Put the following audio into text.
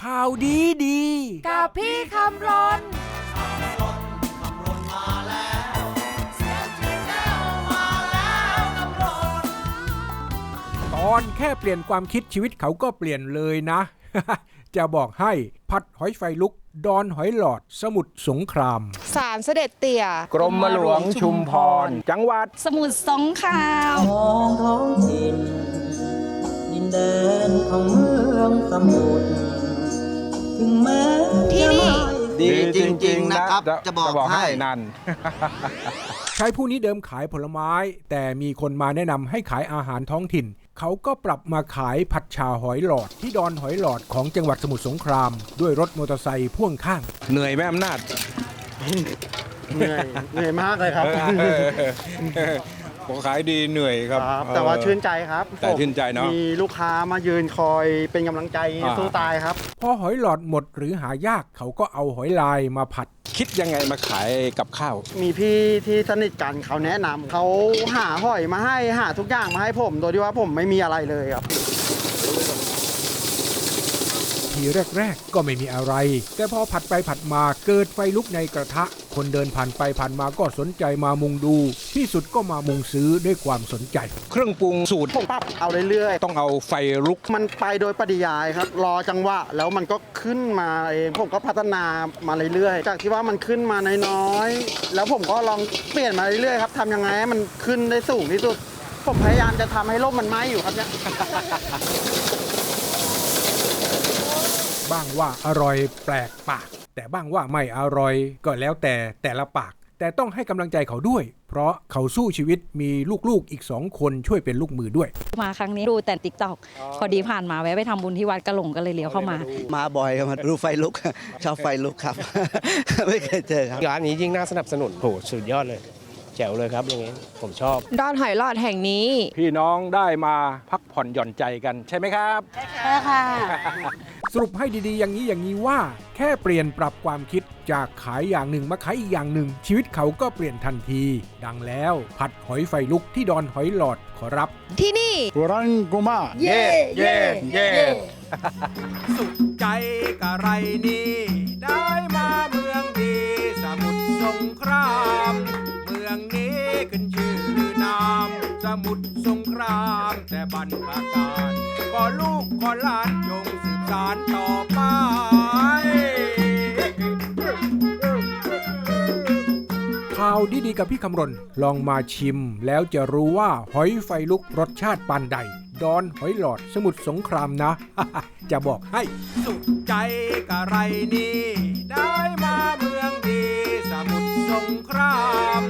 ข่าวดีดี กับพี่คำรนตอนแค่เปลี่ยนความคิดชีวิตเขาก็เปลี่ยนเลยนะ จะบอกให้พัดหอยไฟลุก ดอนหอยหลอด สมุทรสงคราม สารเสด็จเตี่ย กรมหลวงชุมพร จังหวัดสมุทรสงครามมองท้องถิ่นดินแดนของเมืองสมุทรถึงแม้ ที่นี่ ดีจริง ๆ นะครับ จะบอกให้นั่นชายผู้นี้เดิมขายผลไม้ แต่มีคนมาแนะนำให้ขายอาหารท้องถิ่น เขาก็ปรับมาขายผัดชาหอยหลอด ที่ดอนหอยหลอดของจังหวัดสมุทรสงคราม ด้วยรถมอเตอร์ไซค์พ่วงข้าง เหนื่อยไหมอำนาจเหนื่อยเหนื่อยมากเลยครับ ผมขายดีเหนื่อยครับครับแต่ว่าชื่นใจครับแต่ชื่นใจเนอะมีลูกค้ามายืนคอยเป็นกำลังใจอ่าสู้ตายครับ พอหอยหลอดหมดหรือหายากเขาก็เอาหอยลายมาผัด คิดยังไงมาขายกับข้าว มีพี่ที่สนิทกันเขาแนะนำเขาหาหอยมาให้หาทุกอย่างมาให้ผม โดยที่ว่าผมไม่มีอะไรเลยครับ ทีแรก ๆ ก็ไม่มีอะไร แต่พอผัดไปผัดมาเกิดไฟลุกในกระทะ คนเดินผ่านไปผ่านมาก็สนใจมามุงดู ที่สุดก็มามุงซื้อด้วยความสนใจ เครื่องปรุงสูตรผมปรับเอาเรื่อยต้องเอาไฟลุก ๆ มันไปโดยปริยายครับ รอจังหวะแล้วมันก็ขึ้นมาเองผมก็พัฒนามาเรื่อยๆจากที่ว่ามันขึ้นมาน้อยๆแล้วผมก็ลองเปลี่ยนมาเรื่อยๆครับทำยังไงให้มันขึ้นได้สูงที่สุด ผมพยายามจะทำให้ร่มมันไหม้อยู่ครับเนี่ย บ้างว่าอร่อยแปลกปาก แต่บ้างว่าไม่อร่อยก็แล้วแต่แต่ละปาก แต่ต้องให้กำลังใจเขาด้วย เพราะเขาสู้ชีวิตมีลูกๆอีกสองคนช่วยเป็นลูกมือด้วย มาครั้งนี้ดูแต่ติ๊กตอกพอดีผ่านมาแวะไปทำบุญที่วัดกระหลงก็เลยเลี้ยวเข้ามา มาบ่อยครับมาดูไฟลุก ชอบไฟลุกครับ ไม่เคยเจอครับ ร้านนี้ยิ่งน่าสนับสนุนโหสุดยอดเลย แจ๋วเลยครับอย่างงี้ผมชอบ ดอนหอยหลอดแห่งนี้ พี่น้องได้มาพักผ่อนหย่อนใจกันใช่ไหมครับ สรุปให้ดีๆ อย่างนี้อย่างนี้ว่า แค่เปลี่ยนปรับความคิดจากขายอย่างหนึ่งมาขายอีกอย่างหนึ่ง ชีวิตเขาก็เปลี่ยนทันที ดังแล้วผัดหอยไฟลุกที่ดอนหอยหลอดขอรับ ที่นี่เย่เย่เย่สุขใจกะไรนี่ได้มาเมืองดีสมุทรสงคราม เมืองนี้ขึ้นชื่อนาม สมุทรสงครามแต่บรรพการก็ลูกก็หลานจงสืบสานต่อไปข่าวดีๆกับพี่คำรณ ลองมาชิมแล้วจะรู้ว่าหอยไฟลุกรสชาติปานใด ดอนหอยหลอดสมุทรสงครามนะ จะบอกให้ สุขใจกะไรนี่ ได้มาเมืองดีสมุทรสงคราม